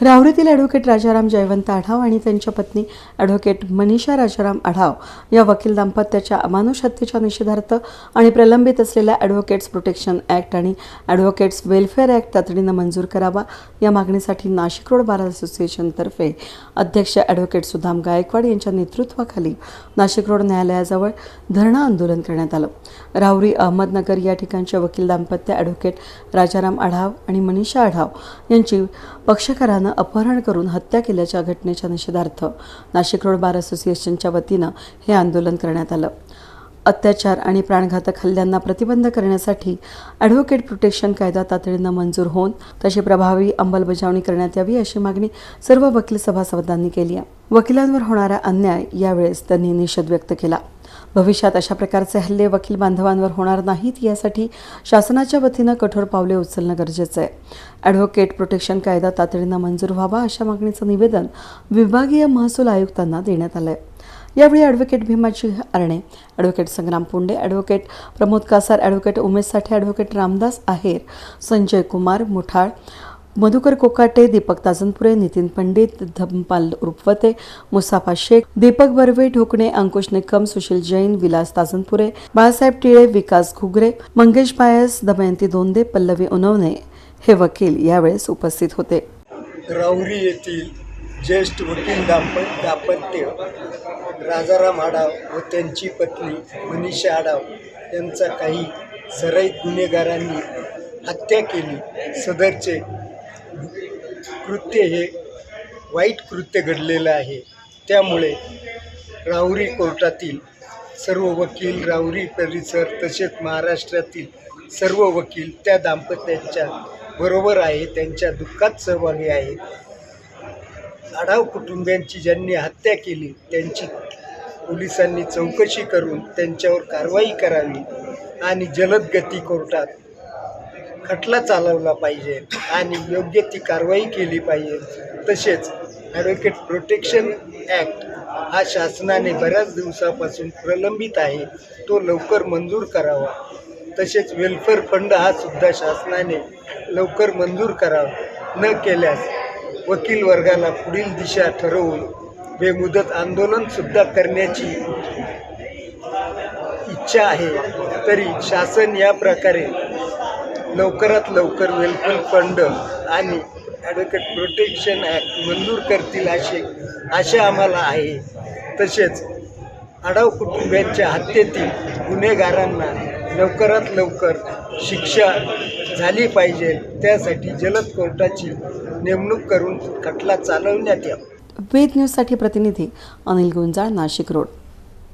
राहुरीतील advocate Rajaram Jaywant Adhav आणि त्यांच्या पत्नी ॲडव्होकेट मनीषा राजाराम आढाव या वकील दाम्पत्याच्या अमानुष हत्येच्या निषेधार्थ आणि प्रलंबित असलेल्या ॲडव्होकेट्स प्रोटेक्शन ॲक्ट आणि ॲडव्होकेट्स वेलफेअर ॲक्ट तातडीनं मंजूर करावा या मागणीसाठी नाशिक रोड बार असोसिएशनतर्फे अध्यक्ष ॲडव्होकेट सुधाम गायकवाड यांच्या नेतृत्वाखाली नाशिक रोड न्यायालयाजवळ धरणं आंदोलन करण्यात आलं. राहुरी अहमदनगर या ठिकाणचे वकील दाम्पत्य ॲडव्होकेट राजाराम आढाव आणि मनीषा आढाव यांची पक्षकारानं अपहरण करून हत्या केल्याच्या घटनेच्या निषेधार्थ नाशिक रोड बार असोसिएशनच्या वतीनं हे आंदोलन करण्यात आलं. अत्याचार आणि प्राणघातक हल्ल्यांना प्रतिबंध करण्यासाठी ॲडव्होकेट प्रोटेक्शन कायदा तातडीनं मंजूर होऊन तशी प्रभावी अंमलबजावणी करण्यात यावी अशी मागणी सर्व वकील सभासदांनी केली आहे. वकिलांवर होणारा अन्याय यावेळेस त्यांनी निषेध व्यक्त केला. भविष्यात अशा प्रकारचे हल्ले वकील बांधवांवर होणार नाहीत यासाठी शासनाच्या वतीनं कठोर पावले उचलणं गरजेचं आहे. ॲडव्होकेट प्रोटेक्शन कायदा तातडीनं मंजूर व्हावा अशा मागणीचं निवेदन विभागीय महसूल आयुक्तांना देण्यात आलं आहे यावेळी advocate Bhimaji Arane advocate Sangram Punde advocate Pramod Kasar advocate Umesh Sathe advocate Ramdas Aher Sanjay Kumar Muthal Madhukar Kokate Deepak Tajanpure Nitin Pandit Dhampal Rupawate Musafa Shaikh Deepak Barve Dhokane Ankush Nikam Sushil Jain Vilas Tajanpure Balasaheb Tile Vikas Ghugare Mangesh Payas Damayanti Donde Pallavi Unawane हे वकील यावेळेस उपस्थित होते. राऊरी येथील ज्येष्ठ वकील दाम्प दाम्पत्य राजाराम आडाव व त्यांची पत्नी मनीषा आडाव यांचा काही सराईत गुन्हेगारांनी हत्या केली. सदरचे कृत्य हे वाईट कृत्य घडलेलं आहे. त्यामुळे राहुरी कोर्टातील सर्व वकील राहुरी परिसर तसेच महाराष्ट्रातील सर्व वकील त्या दाम्पत्याच्या बरोबर आहे त्यांच्या दुःखात सहभागी आहेत. आढाव कुटुंबियांची ज्यांनी हत्या केली त्यांची पोलिसांनी चौकशी करून त्यांच्यावर कारवाई करावी आणि जलद गती कोर्टात खटला चालवला पाहिजे आणि योग्य ती कारवाई केली पाहिजे. तसेच ॲडव्होकेट प्रोटेक्शन ॲक्ट हा शासनाने बऱ्याच दिवसापासून प्रलंबित आहे. तो लवकर मंजूर करावा. तसेच वेलफेअर फंड हा सुद्धा शासनाने लवकर मंजूर करावा. न केल्यास वकील वर्गाला पुढील दिशा ठरवून बेमुदत आंदोलनसुद्धा करण्याची इच्छा आहे. तरी शासन या प्रकारे लवकरात लवकर वेलफेअर फंड आणि ॲडव्होकेट प्रोटेक्शन ॲक्ट मंजूर करतील असे आशा आम्हाला आहे. तसेच आडाव कुटुंबियांच्या हत्येतील गुन्हेगारांना लवकरात लवकर शिक्षा झाली पाहिजे. त्यासाठी जलद कोर्टाची नेमणूक करून खटला चालवण्यात यावा. वेद न्यूजसाठी प्रतिनिधी अनिल गुंजाळ नाशिक रोड.